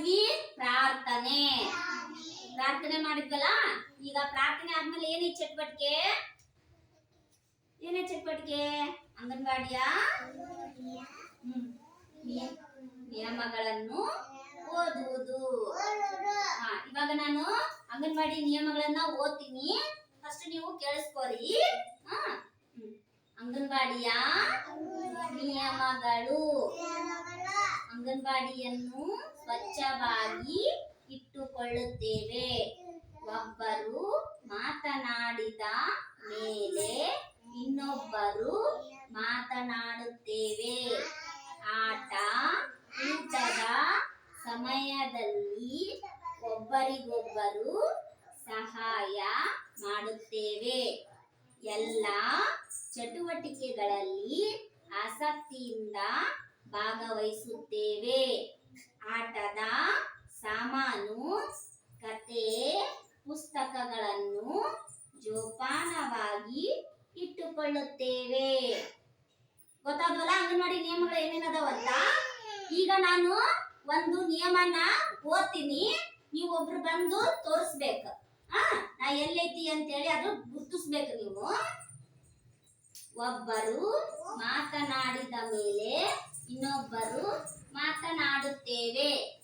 ಮಾಡಿದ್ವಿ ಪ್ರಾರ್ಥನೆ. ಪ್ರಾರ್ಥನೆ ಮಾಡಿದ್ವಲ್ಲ? ಈಗ ಪ್ರಾರ್ಥನೆ ಆದ್ಮೇಲೆ ಏನೇ ಚಟುವಟಿಕೆ? ಏನೇ ಚಟುವಟಿಕೆ? ಅಂಗನವಾಡಿಯ. ನಿಯಮಗಳನ್ನು ಓದುವುದು. ಇವಾಗ ನಾನು ಅಂಗನವಾಡಿ ನಿಯಮಗಳನ್ನ ಓದ್ತೀನಿ. ಫಸ್ಟ್ ನೀವು ಕೇಳಿಸ್ಕೊರಿ. ಅಂಗನವಾಡಿಯ ನಿಯಮಗಳು. ಅಂಗನವಾಡಿಯನ್ನು ಸ್ವಚ್ಛವಾಗಿ ಇಟ್ಟುಕೊಳ್ಳುತ್ತೇವೆ. ಒಬ್ಬರು ಮಾತನಾಡಿದ ಮೇಲೆ ಇನ್ನೊಬ್ಬರು ಮಾತನಾಡುತ್ತೇವೆ. ಆಟ ಊಟದ ಸಮಯದಲ್ಲಿ ಒಬ್ಬರಿಗೊಬ್ಬರು ಸಹಾಯ ಮಾಡುತ್ತೇವೆ. ಎಲ್ಲ ಚಟುವಟಿಕೆಗಳಲ್ಲಿ ಆಸಕ್ತಿಯಿಂದ ಭಾಗವಹಿಸುತ್ತೇವೆ. ಆಟದ ಸಾಮಾನು, ಕತೆ, ಪುಸ್ತಕಗಳನ್ನು ಜೋಪಾನವಾಗಿ ಇಟ್ಟುಕೊಳ್ಳುತ್ತೇವೆ. ಗೊತ್ತಾಗಲ್ಲ ಅಂಗನವಾಡಿ ನಿಯಮಗಳು ಏನೇನದಾವಂತ? ಈಗ ನಾನು ಒಂದು ನಿಯಮನ ಓದ್ತೀನಿ. ನೀವು ಒಬ್ರು ಬಂದು ತೋರಿಸ್ಬೇಕು. ಆ, ನಾ ಎಲ್ಲೈತಿ ಅಂತೇಳಿ ಅದು ಗುರ್ತಿಸ್ಬೇಕು ನೀವು. ಒಬ್ಬರು ಮಾತನಾಡಿದ ಮೇಲೆ ಇನ್ನೊಬ್ಬರು ಮಾತನಾಡುತ್ತೇವೆ.